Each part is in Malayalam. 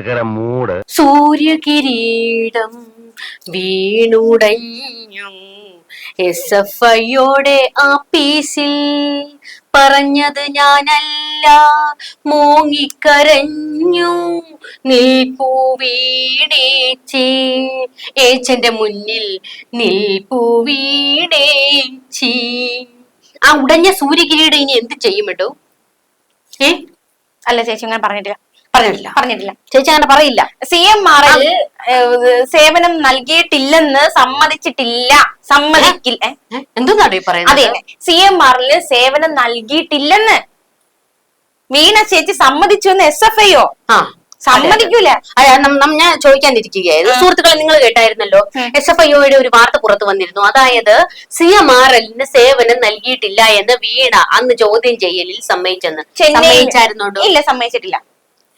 കിടക്കര മൂട്. സൂര്യകിരീടം വീണുടഞ്ഞു എസ് എഫ് ഐയോടെ ആപ്പീസിൽ പറഞ്ഞത് ഞാനല്ല. മോങ്ങിക്കരഞ്ഞു നിൽപ്പൂവീടേച്ചി. ഏച്ചന്റെ മുന്നിൽ നിൽപ്പൂവീടേച്ചി. ആ ഉടഞ്ഞ സൂര്യകിരീടം ഇനി എന്ത് ചെയ്യും കേട്ടോ ഏ? അല്ല ചേച്ചി അങ്ങനെ പറഞ്ഞിട്ടില്ല. പറഞ്ഞിട്ടില്ല. പറഞ്ഞിട്ടില്ല. ചേച്ചി അങ്ങനെ പറയില്ല. സി എം ആർ സേവനം നൽകിയിട്ടില്ലെന്ന് സമ്മതിച്ചിട്ടില്ല. സമ്മതിക്കില്ല? ഈ പറയുന്നത്? അതെ സി എം ആറിൽ സേവനം നൽകിയിട്ടില്ലെന്ന്. വീണ ചേച്ചി സമ്മതിച്ചു എന്ന് എസ് എഫ് ഐയോ സമ്മതിക്കൂല. ഞാൻ ചോദിക്കാനിരിക്കുകയായിരുന്നു. സുഹൃത്തുക്കളെ നിങ്ങൾ കേട്ടായിരുന്നല്ലോ. എസ് എഫ് ഐഒയുടെ ഒരു വാർത്ത പുറത്തു വന്നിരുന്നു. അതായത് സി എം ആർ എല്ലിന് സേവനം നൽകിയിട്ടില്ല എന്ന് വീണ അന്ന് ചോദ്യം ചെയ്യലിൽ സമ്മതിച്ചെന്ന്. സമ്മതിച്ചായിരുന്നോണ്ടോ? ഇല്ല സമ്മതിച്ചിട്ടില്ല.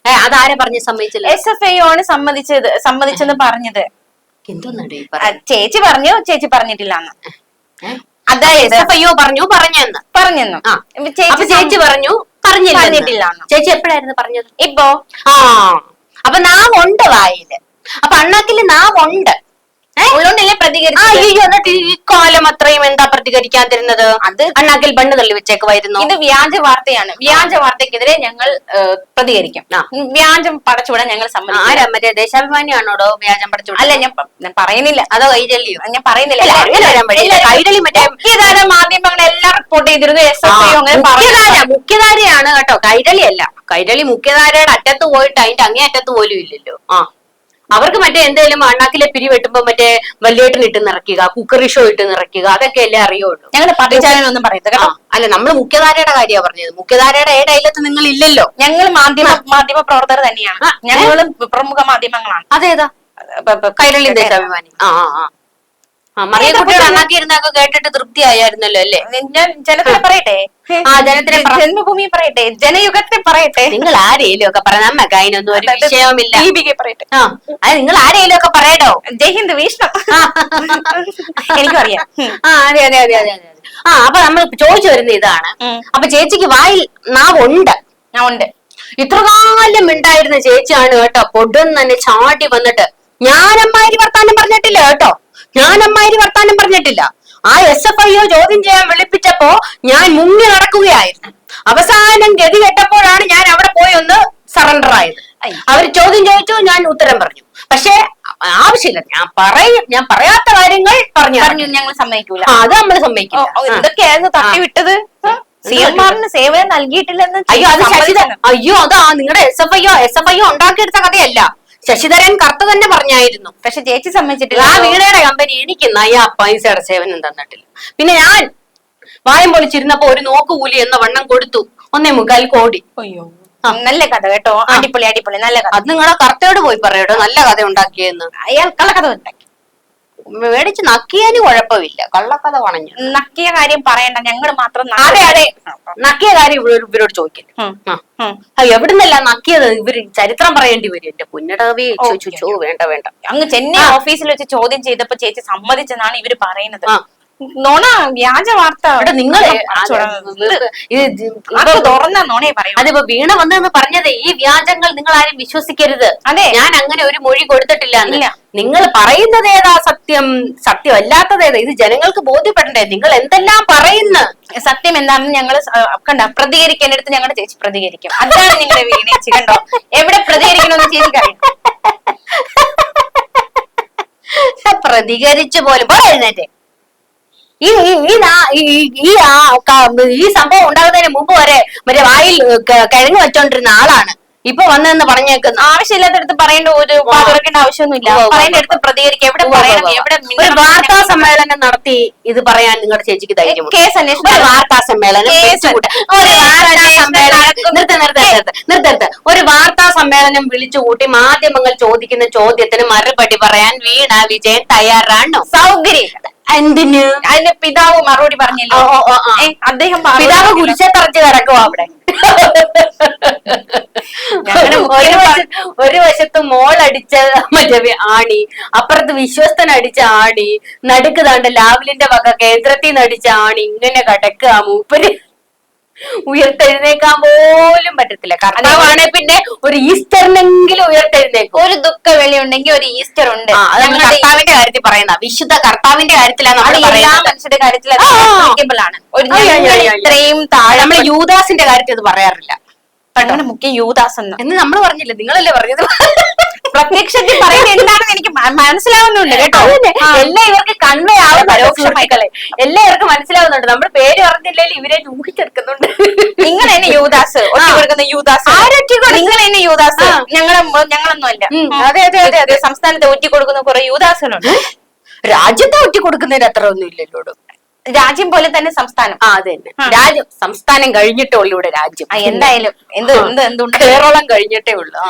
ഏ, അതാരെ പറഞ്ഞ് സമ്മതിച്ചില്ല? എസ് എഫ് ഐ ആണ് സമ്മതിച്ചത് സമ്മതിച്ചെന്ന് പറഞ്ഞത്. എന്തോന്നാടോ ചേച്ചി പറഞ്ഞു ചേച്ചി പറഞ്ഞിട്ടില്ല അതായത് ഐഒ പറഞ്ഞു പറഞ്ഞെന്ന്. പറഞ്ഞെന്ന്. ചേച്ചി ചേച്ചി പറഞ്ഞു പറഞ്ഞില്ല ചേച്ചി എപ്പോഴായിരുന്നു പറഞ്ഞത്? ഇപ്പോ. ആ. അപ്പൊ നാം ഉണ്ട് വായിൽ. അപ്പൊ അണ്ണാക്കിൽ നാം ഉണ്ട് ഉള്ളോണ്ടല്ലേ ആ, പ്രതികരിച്ചു ഈ കാലം അത്രയും എന്താ പ്രതികരിക്കാതിരുന്നത്? അത് അണ്ണാക്കിൽ ബണ്ണ് തള്ളി വെച്ചേക്കുമായിരുന്നു. ഇത് വ്യാജ വാർത്തയാണ്. വ്യാജ വാർത്തക്കെതിരെ ഞങ്ങൾ പ്രതികരിക്കും. വ്യാജം പടച്ചുവിടാൻ ഞങ്ങൾ സമ്മതി ആരാ മറ്റേ ദേശാഭിമാനിയാണോടോ വ്യാജം പടച്ചുവിടാൻ അല്ല ഞാൻ പറയുന്നില്ല. അതോ കൈരളിയോ? ഞാൻ പറയുന്നില്ല. കൈരളി മറ്റേ- മുഖ്യധാര മാധ്യമങ്ങൾ എല്ലാം റിപ്പോർട്ട് ചെയ്തിരുന്നു. എസ് എഫ് അങ്ങനെ മുഖ്യധാര മുഖ്യധാരയാണ് കേട്ടോ. കൈരളി അല്ല കൈരളി മുഖ്യധാരയുടെ അറ്റത്ത് പോയിട്ട് അതിന്റെ അങ്ങേ അറ്റത്ത് പോലും ഇല്ലല്ലോ. ആ. അവർക്ക് മറ്റേ എന്തെങ്കിലും അണ്ണാക്കിലെ പിരി വെട്ടുമ്പോ മറ്റേ വല്യേട്ടൻ ഇട്ട് നിറയ്ക്കുക കുക്കറി ഷോ ഇട്ട് നിറയ്ക്കുക അതൊക്കെ അല്ലേ അറിയുള്ളൂ. ഞങ്ങളുടെ പാർട്ടി പറയുന്നത് കേട്ടോ. അല്ല നമ്മൾ മുഖ്യധാരയുടെ കാര്യമാണ് പറഞ്ഞത്. മുഖ്യധാരയുടെ ഏടെ അയലത്ത് നിങ്ങൾ ഇല്ലല്ലോ ഞങ്ങൾ മാധ്യമ മാധ്യമ പ്രവർത്തകർ തന്നെയാണ്. ഞങ്ങൾ ഞങ്ങളും പ്രമുഖ മാധ്യമങ്ങളാണ്. അതേതാ? കൈരളി ദേശാഭിമാനി. ആ ആ. മറിയക്കുട്ടിയുടെ അണ്ണാക്കിയിരുന്നൊക്കെ കേട്ടിട്ട് തൃപ്തിയായിരുന്നല്ലോ അല്ലേ? ഞാൻ ജനത്തിനെ പറയട്ടെ? ആ, ജനത്തിനെ ജന്മഭൂമി പറയട്ടെ? ജനയുഗത്തെ പറയട്ടെ? നിങ്ങൾ ആരെയും ഒക്കെ പറയാം നമ്മക്ക് അതിനൊന്നും ഒരു വിഷയവുമില്ല. ദീപികയെ പറയട്ടെ. ആ അത് നിങ്ങൾ ആരെയും ഒക്കെ പറയട്ടോ ജയ് ഹിന്ദ് വീഷ്ണം. എനിക്കും അറിയാം. ആ അതെ അതെ അതെ അതെ ആ അപ്പൊ നമ്മൾ ചോദിച്ചു വരുന്ന ഇതാണ്. അപ്പൊ ചേച്ചിക്ക് വായിൽ നാവുണ്ട്. ഉണ്ട്. ഇത്രകാലം ഉണ്ടായിരുന്ന ചേച്ചിയാണ് കേട്ടോ പൊടുന്ന് തന്നെ ചാടി വന്നിട്ട്. ഞാനമ്മാരി വർത്താനം പറഞ്ഞിട്ടില്ല കേട്ടോ. ഞാനമ്മാരി വർത്താനം പറഞ്ഞിട്ടില്ല. ആ എസ് എഫ് ഐ ചോദ്യം ചെയ്യാൻ വിളിപ്പിച്ചപ്പോ ഞാൻ മുങ്ങി നടക്കുകയായിരുന്നു. അവസാനം ഗതി കെട്ടപ്പോഴാണ് ഞാൻ അവിടെ പോയി ഒന്ന് സറണ്ടർ ആയത്. അവർ ചോദ്യം ചോദിച്ചു ഞാൻ ഉത്തരം പറഞ്ഞു. പക്ഷേ ആവശ്യമില്ല. ഞാൻ പറയും ഞാൻ പറയാത്ത കാര്യങ്ങൾ പറഞ്ഞു. പറഞ്ഞു ഞങ്ങൾ സമ്മതിക്കൂല. അത് നമ്മൾ സമ്മതിക്കും. എന്തൊക്കെയായിരുന്നു തട്ടി വിട്ടത്? സി എം ആറിന് സേവനം നൽകിയിട്ടില്ലെന്ന് അയ്യോ അത് അയ്യോ അതാ നിങ്ങളുടെ S F I S F I ഉണ്ടാക്കിയെടുത്ത കഥയല്ല. ശശിധരൻ കറുത്ത തന്നെ പറഞ്ഞായിരുന്നു. പക്ഷെ ചേച്ചി സമ്മതിച്ചിട്ടില്ല. ആ വീണയുടെ കമ്പനി എനിക്ക് നയ പൈസയുടെ സേവനം തന്നിട്ടില്ല. പിന്നെ ഞാൻ വായം പൊളിച്ചിരുന്നപ്പോ ഒരു നോക്കുകൂലി എന്ന വണ്ണം കൊടുത്തു. ഒന്നേ മുക്കാൽ കോടി. അയ്യോ. നല്ല കഥ കേട്ടോ. അടിപൊളി അടിപൊളി നല്ല കഥ. അത് നിങ്ങളെ കർത്തയോട് പോയി പറയട്ടോ നല്ല കഥ ഉണ്ടാക്കിയെന്ന്. അയാൾ കള്ളക്കഥ ഉണ്ടാക്കി. മേടിച്ച് നക്കിയാന് കുഴപ്പമില്ല. കള്ളക്കഥ പറഞ്ഞു നക്കിയ കാര്യം പറയണ്ട. ഞങ്ങൾ മാത്രം നക്കി- അതെ അതെ. നക്കിയ കാര്യം ഇവരോട് ഇവരോട് ചോദിക്കില്ല ഉം, ആ. ഉം. ആ, എവിടുന്നല്ല നക്കിയത്? ഇവർ ചരിത്രം പറയേണ്ടി വരും. എന്റെ പുന്നടവി ഓ, വേണ്ട വേണ്ട. അങ്ങ് ചെന്നൈ ഓഫീസിൽ വെച്ച് ചോദ്യം ചെയ്തപ്പോ ചേച്ചി സമ്മതിച്ചെന്നാണ് ഇവർ പറയുന്നത്. ആ. നോണ വ്യാജ വാർത്ത. ഇവിടെ നിങ്ങൾ അത് തുറന്ന നോണയെ പറയൂ അതിപ്പോ വീണ വന്നതെന്ന് പറഞ്ഞത് ഈ വ്യാജങ്ങൾ നിങ്ങൾ ആരും വിശ്വസിക്കരുത്. അതെ. ഞാൻ അങ്ങനെ ഒരു മൊഴി കൊടുത്തിട്ടില്ല നിങ്ങൾ പറയുന്നത് ഏതാ സത്യം? സത്യം അല്ലാത്തത് ഏതാ? ഇത് ജനങ്ങൾക്ക് ബോധ്യപ്പെടണ്ടേ? നിങ്ങൾ എന്തെല്ലാം പറയുന്ന? സത്യം എന്താണെന്ന് ഞങ്ങൾ കണ്ട? പ്രതികരിക്കേണ്ടടുത്ത് ഞങ്ങളുടെ ചേച്ചി പ്രതികരിക്കും. അതാണ് നിങ്ങളുടെ വീണേച്ചി കണ്ടോ? എവിടെ പ്രതികരിക്കണമെന്ന് ചേച്ചി കഴിയും പ്രതികരിച്ചു പോലും. പറയുന്നേറ്റേ എഴുന്നേറ്റ്. ഈ ഈ ഈ സംഭവം ഉണ്ടാകുന്നതിന് മുമ്പ് വരെ മറ്റേ വായിൽ കിഴങ്ങ് വെച്ചോണ്ടിരുന്ന ആളാണ്. ഇപ്പൊ വന്നെന്ന് പറഞ്ഞേക്കുന്നു ആവശ്യമില്ലാത്തടത്ത് പറയേണ്ട ഒരു തുറക്കേണ്ട ആവശ്യമൊന്നുമില്ല. പറയേണ്ട അടുത്ത് പ്രതികരിക്കുക എവിടെ പറയണം? എവിടെ ഒരു വാർത്താ സമ്മേളനം നടത്തി ഇത് പറയാൻ നിങ്ങളുടെ ചേച്ചിക്ക് ധൈര്യം കേസ് അന്വേഷണം വാർത്താ സമ്മേളനം. ഒരു വാർത്താ സമ്മേളനം നിർത്ത് നിർത്ത് നിർത്ത് നിർത്ത് നിർത്ത്. ഒരു വാർത്താ സമ്മേളനം വിളിച്ചു കൂട്ടി മാധ്യമങ്ങൾ ചോദിക്കുന്ന ചോദ്യത്തിന് മറുപടി പറയാൻ വീണ വിജയൻ തയ്യാറാണോ. സൗകര്യം. എന്തിന്? അതിന്റെ പിതാവ് മറുപടി പറഞ്ഞല്ലോ? അദ്ദേഹം പിതാവ്. കുരിശെ തറച്ച് കിടക്കുവാ അവിടെ? ഞങ്ങളുടെ ഒരു വശത്ത് ഒരു വശത്ത് മോൾ അടിച്ച മറ്റേ ആണി അപ്പുറത്ത് വിശ്വസ്തൻ അടിച്ച ആണി നടുക്ക് താണ്ട് ലാവലിന്റെ വക കേന്ദ്രത്തിൽ നിന്ന് അടിച്ച ആണി ഇങ്ങനെ കിടക്കുക മൂപ്പര്. ഉയർത്തെഴുന്നേക്കാൻ പോലും പറ്റത്തില്ല. കർത്താവാണെ പിന്നെ ഒരു ഈസ്റ്ററിനെങ്കിലും ഉയർത്തെഴുന്നേക്കും. ഒരു ദുഃഖ വെളി ഉണ്ടെങ്കിൽ ഒരു ഈസ്റ്റർ ഉണ്ട്. കർത്താവിന്റെ കാര്യത്തിൽ പറയുന്ന വിശുദ്ധ കർത്താവിന്റെ കാര്യത്തിലാണ് എല്ലാ മനുഷ്യരുടെ. ഇത്രയും താഴെ നമ്മൾ യൂദാസിന്റെ കാര്യത്തിൽ അത് പറയാറില്ല. ഞങ്ങളുടെ മുഖ്യ യൂദാസ് എന്ന് എന്ന് നമ്മൾ പറഞ്ഞില്ല. നിങ്ങളല്ലേ പറഞ്ഞത്. പ്രത്യക്ഷത്തിൽ പറയുന്നത് എന്താണെന്ന് എനിക്ക് മനസ്സിലാവുന്നുണ്ട് കേട്ടോ. എല്ലാ ഇവർക്ക് കൺവേ ആവും പരോക്ഷമായി. സുഹൃത്തുക്കളെ എല്ലാം ഇവർക്ക് മനസ്സിലാവുന്നുണ്ട്. നമ്മൾ പേര് പറഞ്ഞില്ലെങ്കിൽ ഇവരെ ഊഹിച്ചെടുക്കുന്നുണ്ട്. നിങ്ങൾ എന്നെ യൂദാസ് കൊടുക്കുന്ന യൂദാസ്? നിങ്ങൾ എന്നെ യൂദാസ്. ഞങ്ങളെ ഞങ്ങളൊന്നും അല്ല അതെ അതെ അതെ അതെ. സംസ്ഥാനത്തെ ഒറ്റ കൊടുക്കുന്ന കുറെ യൂദാസുകളുണ്ട്. രാജ്യത്തെ ഒറ്റ കൊടുക്കുന്നതിന് അത്ര ഒന്നും ഇല്ലല്ലോ രാജ്യം പോലെ തന്നെ സംസ്ഥാനം. ആ അതെ രാജ്യം സംസ്ഥാനം കഴിഞ്ഞിട്ടേ ഉള്ളൂ ഇവിടെ രാജ്യം. എന്തായാലും. എന്ത് എന്ത് എന്തുണ്ട്? കേരളം കഴിഞ്ഞിട്ടേ ഉള്ളൂ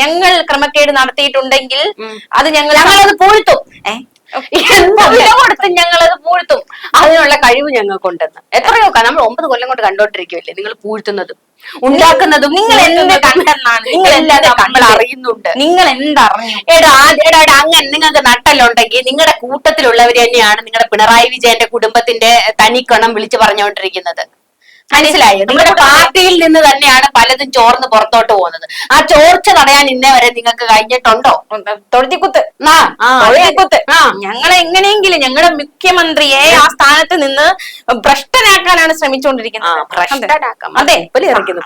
ഞങ്ങൾ ക്രമക്കേട് നടത്തിയിട്ടുണ്ടെങ്കിൽ അത് ഞങ്ങൾ ഞങ്ങളത് പൂഴ്ത്തും. ഏ? എന്ത് വില ഞങ്ങൾ അത് പൂഴ്ത്തും? അതിനുള്ള കഴിവ് ഞങ്ങൾക്കുണ്ടെന്ന്. എത്രയോ നമ്മൾ ഒമ്പത് കൊല്ലം കൊണ്ട് കണ്ടോണ്ടിരിക്കുമല്ലേ നിങ്ങൾ പൂഴ്ത്തുന്നതും? ഉണ്ടാക്കുന്നതും നിങ്ങൾ എന്ത് കണ്ടെന്നാണ്. നിങ്ങൾ എല്ലാം നമ്മൾ അറിയുന്നുണ്ട്. നിങ്ങൾ എന്തറിഞ്ഞു? എടാ ആ- എടാ എടാ, അങ്ങനെ നിങ്ങൾക്ക് നട്ടലുണ്ടെങ്കിൽ നിങ്ങളുടെ കൂട്ടത്തിലുള്ളവർ തന്നെയാണ് നിങ്ങളുടെ പിണറായി വിജയന്റെ കുടുംബത്തിന്റെ തനിക്കണം വിളിച്ചു പറഞ്ഞുകൊണ്ടിരിക്കുന്നത്. മനസ്സിലായോ? നിങ്ങളുടെ പാർട്ടിയിൽ നിന്ന് തന്നെയാണ് പലതും ചോർന്ന് പുറത്തോട്ട് പോകുന്നത്. ആ ചോർച്ച തടയാൻ ഇന്നേ വരെ നിങ്ങൾക്ക് കഴിഞ്ഞിട്ടുണ്ടോ? തൊഴുതിക്കുത്ത്. തൊഴുതിക്കുത്ത്. ഞങ്ങളെ എങ്ങനെയെങ്കിലും ഞങ്ങളുടെ മുഖ്യമന്ത്രിയെ ആ സ്ഥാനത്ത് നിന്ന് ഭ്രഷ്ടനാക്കാനാണ് ശ്രമിച്ചുകൊണ്ടിരിക്കുന്നത്. ഭ്രഷ്ടനാക്കാം. അതെ. ഇറക്കുന്നു.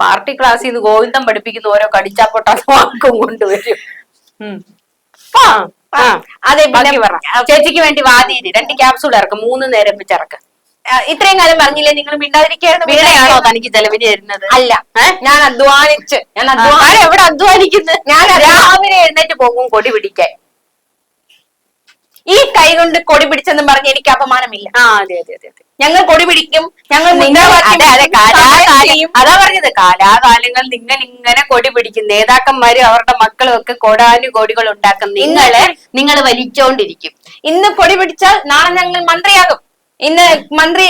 പാർട്ടി ക്ലാസ്സിൽ നിന്ന് ഗോവിന്ദം പഠിപ്പിക്കുന്ന ഓരോ കടിച്ചാപ്പൊട്ടാ വാക്കും കൊണ്ടുവരും. ആ. അതെ പിന്നെ. ചേച്ചിക്ക് വേണ്ടി വാതി രണ്ട് ക്യാപ്സൂൾ ഇറക്കും മൂന്ന് നേരം വെച്ച് ആ, ഇത്രയും കാലം പറഞ്ഞില്ലേ നിങ്ങൾ മിണ്ടാതിരിക്കായിരുന്നു വീണയാണോ തനിക്ക് ചെലവിന് തരുന്നത്? അല്ല. ഞാൻ അധ്വാനിച്ച് ഞാൻ എവിടെ അധ്വാനിക്കുന്നത് ഞാൻ രാവിലെ എഴുന്നേറ്റ് പോകും കൊടി പിടിക്കാൻ. ഈ കൈ കൊണ്ട് കൊടി പിടിച്ചെന്ന് പറഞ്ഞ് എനിക്ക് അപമാനമില്ല. ആ അതെ അതെ അതെ അതെ. ഞങ്ങൾ കൊടി പിടിക്കും ഞങ്ങൾ മുദ്രാവാക്യം അതെ അതെ കാലാകാലം. അതാ പറഞ്ഞത് കാലാകാലങ്ങൾ നിങ്ങൾ ഇങ്ങനെ കൊടി പിടിക്കും. നേതാക്കന്മാരും അവരുടെ മക്കളും ഒക്കെ കൊടാനു കോടികൾ ഉണ്ടാക്കും. നിങ്ങൾ നിങ്ങൾ വലിച്ചോണ്ടിരിക്കും. ഇന്ന് കൊടി പിടിച്ചാൽ നാളെ ഞങ്ങൾ മന്ത്രിയാകും. ഇന്ന് മന്ത്രി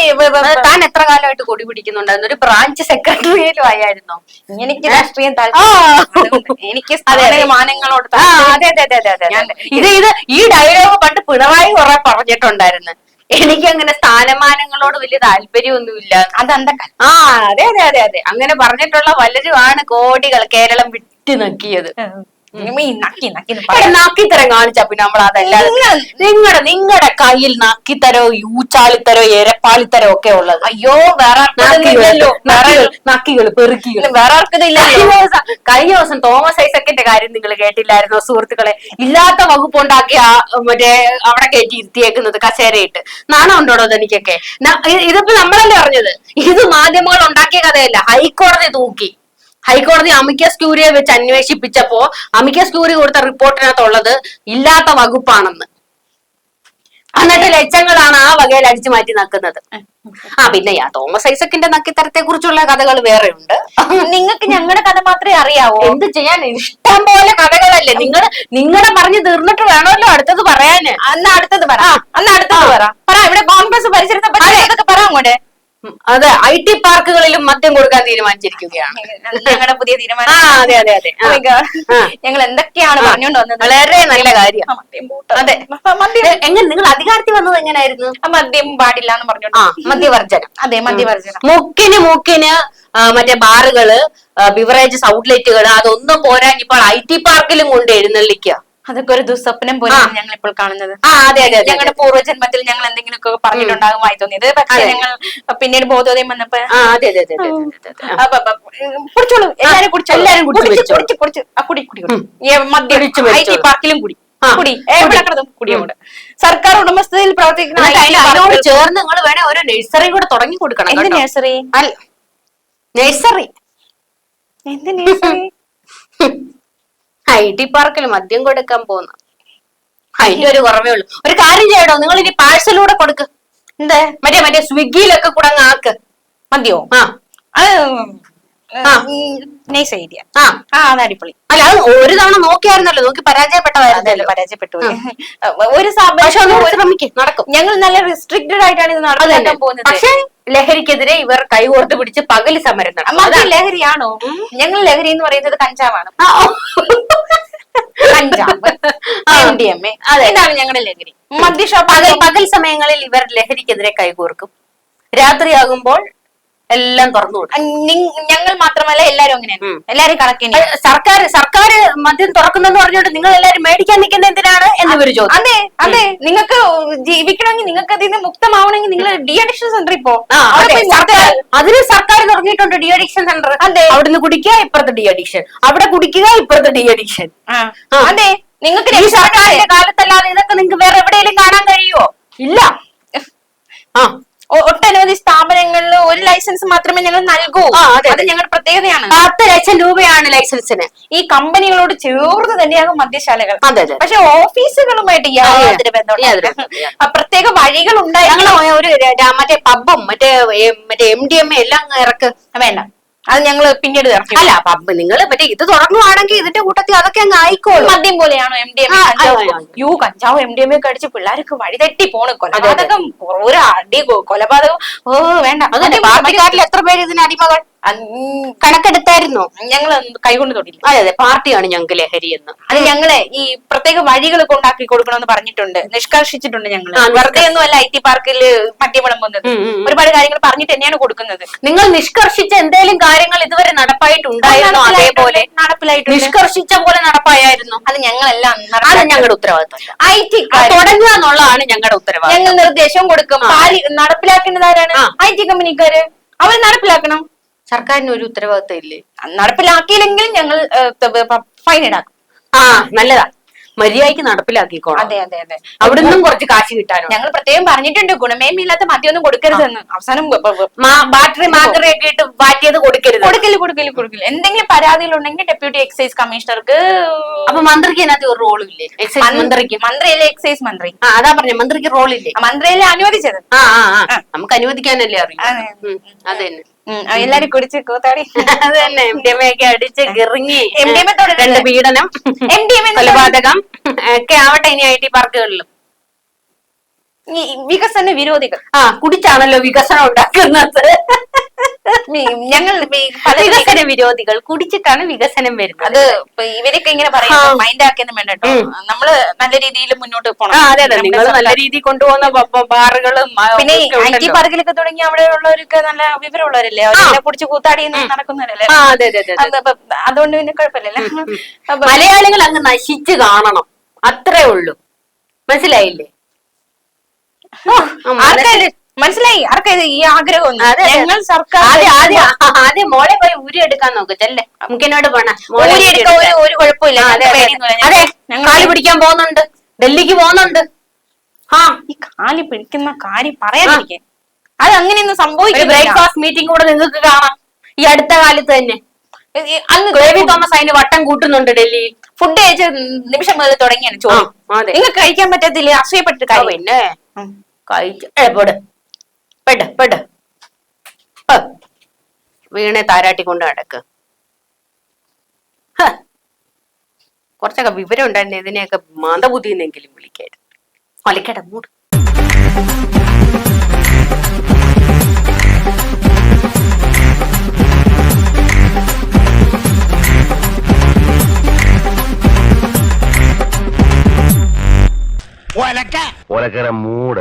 താൻ എത്ര കാലമായിട്ട് കൊടി പിടിക്കുന്നുണ്ടായിരുന്നു? ഒരു ബ്രാഞ്ച് സെക്രട്ടറിയിലും ആയിരുന്നു എനിക്ക് രാഷ്ട്രീയം. എനിക്ക് മാനങ്ങളോട് അതെ. അതെ അതെ അതെ ഇത് ഇത് ഈ ഡയലോഗ് പണ്ട് പിണറായി കുറെ പറഞ്ഞിട്ടുണ്ടായിരുന്നു. എനിക്ക് അങ്ങനെ സ്ഥാനമാനങ്ങളോട് വലിയ താല്പര്യമൊന്നുമില്ല. അതെന്താ ആ അതെ അതെ അതെ അതെ. അങ്ങനെ പറഞ്ഞിട്ടുള്ള പലരുമാണ് കോടികൾ കേരളം വിട്ടു നക്കിയത്. നാക്കിത്തരം കാണിച്ചാ പിന്നെ നമ്മൾ അതല്ലാതെ നിങ്ങൾ- നിങ്ങളുടെ നിങ്ങളുടെ കയ്യിൽ നാക്കിത്തരോ യൂച്ചാളിത്തരോ എരപ്പാളിത്തരോ ഒക്കെ ഉള്ളത്. അയ്യോ വേറെ നക്കികൾ പെറുക്കികൾ. വേറെ കഴിഞ്ഞ ദിവസം തോമസ് ഐസക്കിന്റെ കാര്യം നിങ്ങൾ കേട്ടില്ലായിരുന്നോ സുഹൃത്തുക്കളെ? ഇല്ലാത്ത വകുപ്പ് ഉണ്ടാക്കി ആ മറ്റേ അവിടെ കയറ്റി ഇരുത്തിയേക്കുന്നത് കസേരയിട്ട്. നാണം ഉണ്ടോടോ തനിക്കൊക്കെ ഇതിപ്പോ നമ്മളല്ലേ പറഞ്ഞത്? ഇത് മാധ്യമങ്ങൾ ഉണ്ടാക്കിയ കഥയല്ല. ഹൈക്കോടതി തൂക്കി. ഹൈക്കോടതി അമിക്കസ് ക്യൂരിയെ വെച്ച് അന്വേഷിപ്പിച്ചപ്പോ അമിക്കസ് ക്യൂരി കൊടുത്ത റിപ്പോർട്ടിനകത്തുള്ളത് ഇല്ലാത്ത വകുപ്പാണെന്ന്. എന്നിട്ട് ലക്ഷങ്ങളാണ് ആ വകയിൽ അടിച്ചു മാറ്റി നക്കുന്നത്. ആ പിന്നെ യാ തോമസ് ഐസക്കിന്റെ നക്കിത്തരത്തെ കുറിച്ചുള്ള കഥകൾ വേറെ ഉണ്ട്. നിങ്ങൾക്ക് ഞങ്ങളുടെ കഥ മാത്രമേ അറിയാവൂ? എന്ത് ചെയ്യാൻ ഇഷ്ടം പോലെ കഥകളല്ലേ? നിങ്ങൾ നിങ്ങളുടെ പറഞ്ഞു തീർന്നിട്ട് വേണമല്ലോ അടുത്തത് പറയാന്. അന്ന് അടുത്തത് പറ. അന്ന് അടുത്തത് പറ. പറ ഇവിടെ കോൺഗ്രസ് പരിസരത്തെ പറ്റി അതൊക്കെ പറ അങ്ങോട്ട്? ഉം, അതെ ഐ ടി പാർക്കുകളിലും മദ്യം കൊടുക്കാൻ തീരുമാനിച്ചിരിക്കുകയാണ്. ഞങ്ങളുടെ പുതിയ തീരുമാനം. അതെ അതെ അതെ. Oh. ഞങ്ങൾ എന്തൊക്കെയാണ് പറഞ്ഞുകൊണ്ട് വന്നത്? വളരെ നല്ല കാര്യം. അതെ. എങ്ങനെ നിങ്ങൾ അധികാരത്തിൽ വന്നത് എങ്ങനെയായിരുന്നു മദ്യം പാടില്ല എന്ന് പറഞ്ഞോണ്ട് മദ്യവർജനം അതെ മദ്യവർജനം മുക്കിന് മുക്കിന് മറ്റേ ബാറുകൾ ബിവറേജസ് ഔട്ട്ലെറ്റുകൾ അതൊന്നും പോരാൻ ഇപ്പോൾ ഐ ടി പാർക്കിലും കൊണ്ട് എഴുന്നള്ളിക്കുക. അതൊക്കെ ഒരു ദുസ്വപ്നം പോലെയാണ് ഞങ്ങൾ ഇപ്പോൾ കാണുന്നത് ഞങ്ങളുടെ പൂർവജന്മത്തിൽ ഞങ്ങൾ എന്തെങ്കിലുമൊക്കെ പറഞ്ഞിട്ടുണ്ടാകുമായി തോന്നിയത്. പക്ഷേ. ഞങ്ങൾ പിന്നീട് ബോധോദയം വന്നപ്പോ കുടിച്ചോളൂ. എല്ലാരും കുടിച്ചു എല്ലാരും കുടിച്ചു കുടിച്ച്. കുടിച്ച് കുടി കുടി മദ്യം ഐ ടി പാർക്കിലും കുടി. കുടി. എവിടെ കുടിയോട് സർക്കാർ ഉടമസ്ഥതയിൽ പ്രവർത്തിക്കുന്ന അതിനോട് ചേർന്ന് നിങ്ങൾ വേണേ ഒരു നഴ്സറി കൂടെ തുടങ്ങി കൊടുക്കണം എന്ത് നഴ്സറി? നഴ്സറി. എന്ത് നഴ്സറി? ഐ ടി പാർക്കിൽ മദ്യം കൊടുക്കാൻ പോകുന്നു അതിന്റെ ഒരു കുറവേ ഉള്ളൂ. ഒരു കാര്യം ചെയ്യടോ നിങ്ങൾ ഇനി പാഴ്സലൂടെ കൊടുക്ക്. എന്തേ? മറ്റേ മറ്റേ സ്വിഗ്ഗിയിലൊക്കെ കൂടെ അങ്ങ് ആക്ക്. മതിയോ ആ. അത് ആ. Nice idea. ആ. ആ അത് അടിപൊളി. അല്ല അത് ഒരു തവണ നോക്കിയായിരുന്നല്ലോ നോക്കി പരാജയപ്പെട്ടതായിരുന്നല്ലോ. പരാജയപ്പെട്ടു. ഒരു ശ്രമിക്കും നടക്കും. ഞങ്ങൾ നല്ല റിസ്ട്രിക്റ്റഡ് ആയിട്ടാണ് ഇത് നടക്കാൻ പോകുന്നത്. പക്ഷേ ലഹരിക്കെതിരെ ഇവർ കൈകോർത്ത് പിടിച്ച് പകൽ സമരം നടത്തും മദ്യം ലഹരിയാണോ? ഞങ്ങൾ ലഹരി എന്ന് പറയുന്നത് കഞ്ചാവാണ്. കഞ്ചാവ്. ഇതാണ് ഞങ്ങളുടെ ലഹരി. മദ്യഷോ പകൽ പകൽ സമയങ്ങളിൽ ഇവർ ലഹരിക്കെതിരെ കൈകോർക്കും. രാത്രിയാകുമ്പോൾ എല്ലാം തുറന്നു കൊടുക്കും. ഞങ്ങൾ മാത്രമല്ല എല്ലാരും അങ്ങനെയാണ്. എല്ലാരും കണക്കിന് സർക്കാർ സർക്കാർ മദ്യം തുറക്കുന്നെന്ന് പറഞ്ഞോണ്ട് നിങ്ങൾ എല്ലാരും മേടിക്കാൻ നിൽക്കുന്ന എന്തിനാണ് എന്ന് ഇവർ ചോദിച്ചു അതെ അതെ. നിങ്ങൾക്ക് ജീവിക്കണമെങ്കിൽ നിങ്ങൾക്ക് അതിൽ നിന്ന് മുക്തമാവണമെങ്കിൽ നിങ്ങൾ ഡി അഡിക്ഷൻ സെന്ററിൽ പോ. അതിന് സർക്കാർ തുറന്നിട്ടുണ്ട് ഡി അഡിക്ഷൻ സെന്റർ അതെ. അവിടുന്ന് കുടിക്കുക ഇപ്പുറത്ത് ഡി അഡിക്ഷൻ അവിടെ കുടിക്കുക ഇപ്പുറത്തെ ഡി അഡിക്ഷൻ. അതെ. നിങ്ങൾക്ക് ഈ സർക്കാരിന്റെ കാലത്തല്ലാതെ ഇതൊക്കെ നിങ്ങൾക്ക് വേറെ എവിടെയെങ്കിലും കാണാൻ കഴിയുമോ ഇല്ല. ആ. ഒട്ടനവധി സ്ഥാപനങ്ങളിൽ ഒരു ലൈസൻസ് മാത്രമേ ഞങ്ങൾ നൽകൂ. അത് ഞങ്ങളുടെ പ്രത്യേകതയാണ്. പത്ത് ലക്ഷം രൂപയാണ് ലൈസൻസിന് ഈ കമ്പനികളോട് ചേർന്ന് തന്നെയാകും മദ്യശാലകൾ. പക്ഷെ ഓഫീസുകളുമായിട്ട് യാതൊരു ബന്ധമില്ല. പ്രത്യേക വഴികൾ ഉണ്ടായി ഞങ്ങൾ ഒരു മറ്റേ പബ്ബും മറ്റേ മറ്റേ എം ഡി എ എല്ലാം ഇറക്ക്. വേണ്ട. അത് ഞങ്ങൾ പിന്നീട് ഇറക്കി അല്ല അപ്പൊ നിങ്ങൾ മറ്റേ ഇത് തുറന്നുവാണെങ്കിൽ ഇതിന്റെ കൂട്ടത്തിൽ അതൊക്കെ അങ്ങ് ആയിക്കോളും. മദ്യം പോലെയാണോ എം ഡി എം. യു കഞ്ചാവ് എം ഡി എം ഒക്കെ അടിച്ച് പിള്ളേർക്ക് വഴിതെറ്റി പോണ്. കൊലപാതകം ഒരു അടി കൊലപാതകം. ഓ വേണ്ട. പാർട്ടിക്കാരിൽ എത്ര പേര് ഇതിന് അടിമകൾ? കണക്കെടുത്തായിരുന്നു? ഞങ്ങൾ കൈകൊണ്ട് തൊടില്ല. അതെ അതെ. പാർട്ടിയാണ് ഞങ്ങൾക്ക് ലഹരി എന്ന്. അത് ഞങ്ങളെ ഈ പ്രത്യേക വഴികൾ കൊണ്ടാക്കി കൊടുക്കണമെന്ന് പറഞ്ഞിട്ടുണ്ട്. നിഷ്കർഷിച്ചിട്ടുണ്ട് ഞങ്ങൾ വെറുതെ ഒന്നും അല്ല ഐ ടി പാർക്കിൽ പട്ടി വിളമ്പുന്നത്. ഉം, ഉം, ഉം. ഒരുപാട് കാര്യങ്ങൾ പറഞ്ഞിട്ട് തന്നെയാണ് കൊടുക്കുന്നത്. നിങ്ങൾ നിഷ്കർഷിച്ച എന്തെങ്കിലും കാര്യങ്ങൾ ഇതുവരെ നടപ്പായിട്ടുണ്ടായിരുന്നോ? അതേപോലെ? നടപ്പിലായിട്ട് നിഷ്കർഷിച്ച പോലെ നടപ്പായിരുന്നു അത് ഞങ്ങളെല്ലാം അത് ഞങ്ങളുടെ ഉത്തരവാദിത്വം. ഐ ടി തുടങ്ങുക എന്നുള്ളതാണ് ഞങ്ങളുടെ ഉത്തരവാദിത്വം. ഞങ്ങൾ നിർദ്ദേശം കൊടുക്കും. നടപ്പിലാക്കേണ്ടതാരാണ് നടപ്പിലാക്കേണ്ടത് ആരാണ്? ആ. ഐ ടി കമ്പനിക്കാര്. അവർ നടപ്പിലാക്കണം. സർക്കാരിന് ഒരു ഉത്തരവാദിത്വം ഇല്ലേ? നടപ്പിലാക്കിയില്ലെങ്കിൽ ഞങ്ങൾ ഫൈൻ ഈടാക്കും ആ നല്ലതാ. മര്യാദയ്ക്ക് നടപ്പിലാക്കിക്കോണം അതെ അതെ അതെ. അവിടെ നിന്നും കുറച്ച് കാശ് കിട്ടാനോ? ഞങ്ങൾ പ്രത്യേകം പറഞ്ഞിട്ടുണ്ട് ഗുണമേന്മയില്ലാത്ത മദ്യമൊന്നും കൊടുക്കരുതെന്ന്. അവസാനം ബാറ്ററി മാത്രം ഒക്കെ ഇട്ട് മാറ്റിയത് കൊടുക്കരുത്. കൊടുക്കില്ല കൊടുക്കില്ല കൊടുക്കില്ല. എന്തെങ്കിലും പരാതികൾ ഉണ്ടെങ്കിൽ ഡെപ്യൂട്ടി എക്സൈസ് കമ്മീഷണർക്ക് അപ്പൊ മന്ത്രിക്ക് അതിനകത്ത് ഒരു റോളും ഇല്ലേ? എക്സൈസ് മന്ത്രിക്ക്? മന്ത്രിയല്ലേ എക്സൈസ് മന്ത്രി? ആ അതാ പറഞ്ഞ മന്ത്രിക്ക് റോളില്ലേ ആ മന്ത്രിയല്ലേ അനുവദിച്ചത്? ആ ആ നമുക്ക് അനുവദിക്കാനല്ലേ അറിയാം. അതെ. എല്ലാരും കുടിച്ച് കൂത്താടി. അത് തന്നെ എം ഡി എം എ ഒക്കെ അടിച്ച് കിറങ്ങി എം എ രണ്ട് പീഡനം MDMA എന്ന് കൊലപാതകം ഒക്കെ ആവട്ടെ ഇനി ഐ ടി പാർക്കുകളിലും. വികസന വിരോധികൾ. ആ കുടിച്ചാണല്ലോ വികസനം ഉണ്ടാക്കുന്നത്. ഞങ്ങൾ വികസന വിരോധികൾ കുടിച്ചിട്ടാണ് വികസനം വരുന്നത്. അത് ഇവരൊക്കെ ഇങ്ങനെ പറയുന്നത് മൈൻഡ് ആക്കിയെന്ന് വേണ്ട കേട്ടോ നമ്മൾ നല്ല രീതിയിൽ മുന്നോട്ട് പോകണം അതെ അതെ. നിങ്ങൾ നല്ല രീതിയിൽ കൊണ്ടുപോകുന്ന ബാറുകളും പിന്നെ ഐ ടി പാർക്കിലൊക്കെ തുടങ്ങി അവിടെ ഉള്ളവരൊക്കെ നല്ല വിവരമുള്ളവരല്ലേ? അവരെ കുടിച്ച് കൂത്താടി നടക്കുന്നവരല്ലേ? അതുകൊണ്ട് പിന്നെ കുഴപ്പമില്ലല്ലോ? മലയാളികൾ അങ്ങ് നശിച്ചു കാണണം. അത്രേ ഉള്ളൂ. മനസ്സിലായില്ലേ? മനസ്സിലായി? ആർക്കാ ഈ ആഗ്രഹം. ഞങ്ങൾ സർക്കാർ ആദ്യം മോളെ പോയി ഊരി എടുക്കാൻ നോക്ക് ചെല്ലേ മുക്കിനോട് പോണ. ഊരി എടുക്കാൻ ഒരു. കുഴപ്പമില്ല. അതെ കാലി പിടിക്കാൻ പോകുന്നുണ്ട്. ഡൽഹിക്ക് പോകുന്നുണ്ട്. ആ ഈ കാലി പിടിക്കുന്ന കാര്യം പറയാതിരിക്കെ അത് അങ്ങനെയൊന്നും സംഭവിക്കും ബ്രേക്ക്ഫാസ്റ്റ് മീറ്റിംഗ് കൂടെ നിങ്ങൾക്ക് കാണാം. ഈ അടുത്ത കാലത്ത് തന്നെ. അന്ന് ഗ്രേവി തോമസ് അതിന് വട്ടം കൂട്ടുന്നുണ്ട് ഡൽഹി ഫുഡ് കഴിച്ച നിമിഷം മുതൽ തുടങ്ങിയാണ് ചോദ്യം. നിങ്ങൾക്ക് കഴിക്കാൻ പറ്റത്തില്ലേ? അസൂയപ്പെട്ടിട്ട് ആ, കാര്യം. പിന്നെ കഴിച്ചു ഏ, പെട് പെട്. വീണെ താരാട്ടി കൊണ്ട് നടക്ക്. കുറച്ചൊക്കെ വിവരം ഉണ്ടായിരുന്നു ഇതിനെയൊക്കെ മന്ദബുദ്ധിന്നെങ്കിലും വിളിക്കായിരുന്നു. ഒലക്കട മൂട്. ഒലക്കര മൂട്.